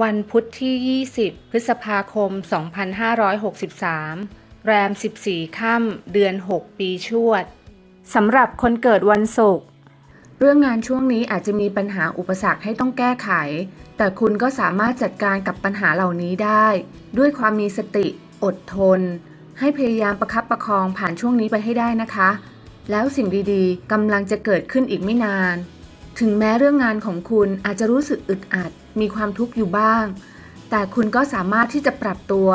วันพุธที่ 20 พฤษภาคม 2563 แรม 14 ค่ำ เดือน 6 ปีชวด สำหรับคนเกิดวันศุกร์ เรื่องงานช่วงนี้อาจจะมีปัญหาอุปสรรคให้ต้องแก้ไข แต่คุณก็สามารถจัดการกับปัญหาเหล่านี้ได้ ด้วยความมีสติ อดทน ให้พยายามประคับประคองผ่านช่วงนี้ไปให้ได้นะคะ แล้วสิ่งดีๆกำลังจะเกิดขึ้นอีกไม่นาน ถึงแม้เรื่องงานของคุณอาจจะรู้สึกอึดอัด มีความทุกข์อยู่บ้าง แต่คุณก็สามารถที่จะปรับตัว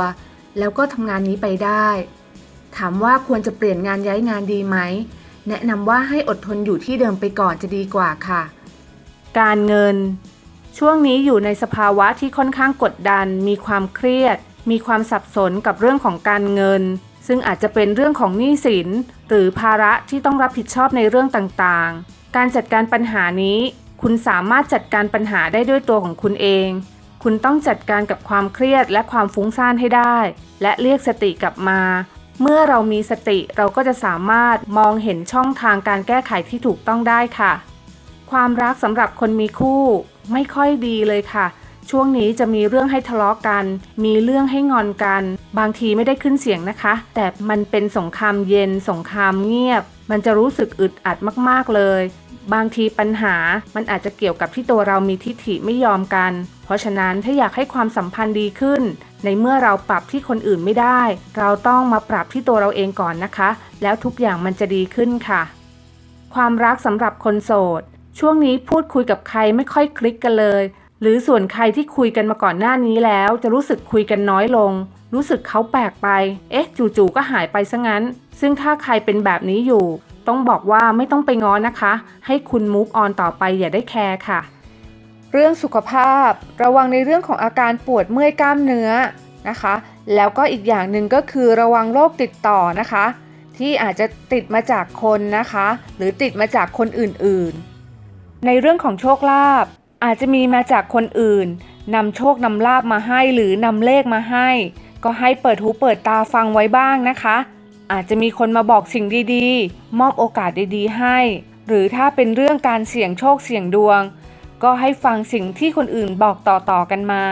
แล้วก็ทำงานนี้ไปได้ ถามว่าควรจะเปลี่ยนงานย้ายงานดีไหม แนะนำว่าให้อดทนอยู่ที่เดิมไปก่อนจะดีกว่าค่ะ การเงิน ช่วงนี้อยู่ในสภาวะที่ค่อนข้างกดดัน มีความเครียด มีความสับสนกับเรื่องของการเงิน ซึ่งอาจจะเป็นเรื่องของหนี้สิน หรือภาระที่ต้องรับผิดชอบในเรื่องต่างๆ การจัดการปัญหานี้ คุณสามารถจัดการปัญหาได้ด้วยตัวของคุณเอง คุณต้องจัดการกับความเครียดและความฟุ้งซ่านให้ได้ และเรียกสติกลับมา เมื่อเรามีสติเราก็จะสามารถมองเห็นช่องทางการแก้ไขที่ถูกต้องได้ค่ะ ความรักสำหรับคนมีคู่ ไม่ค่อยดีเลยค่ะ ช่วงนี้จะมีเรื่องให้ทะเลาะกัน มีเรื่องให้งอนกัน บางทีไม่ได้ขึ้นเสียงนะคะ แต่มันเป็นสงครามเย็น สงครามเงียบ มันจะรู้สึกอึดอัดมากๆเลย บางทีปัญหามันอาจจะเกี่ยวกับที่ตัวเรามีทิฐิไม่ยอมกัน เพราะฉะนั้นถ้าอยากให้ความสัมพันธ์ดีขึ้น ในเมื่อเราปรับที่คนอื่นไม่ได้ เราต้องมาปรับที่ตัวเราเองก่อนนะคะ แล้วทุกอย่างมันจะดีขึ้นค่ะ ความรักสำหรับคนโสด ช่วงนี้พูดคุยกับใครไม่ค่อยคลิกกันเลย หรือส่วนใครที่คุยกันมาก่อนหน้านี้แล้ว จะรู้สึกคุยกันน้อยลง รู้สึกเขาแปลกไป เอ๊ะ จู่ๆก็หายไปซะงั้น ซึ่งถ้าใครเป็นแบบนี้อยู่ ต้องบอกว่าไม่ต้องไปง้อนะคะ ให้คุณ move on ต่อไปอย่าได้แคร์ค่ะ เรื่องสุขภาพระวังในเรื่องของอาการปวดเมื่อยกล้ามเนื้อนะคะ แล้วก็อีกอย่างหนึ่งก็คือระวังโรคติดต่อนะคะ ที่อาจจะติดมาจากคนนะคะ หรือติดมาจากคนอื่นๆ ในเรื่องของโชคลาภอาจจะมีมาจากคนอื่นนำโชคนำลาบมาให้หรือนำเลขมาให้ ก็ให้เปิดหูเปิดตาฟังไว้บ้างนะคะ อาจจะมีคนมาบอกสิ่งดีๆ มอบโอกาสดีๆให้ หรือถ้าเป็นเรื่องการเสี่ยงโชคเสี่ยงดวง ก็ให้ฟังสิ่งที่คนอื่นบอกต่อๆกันมา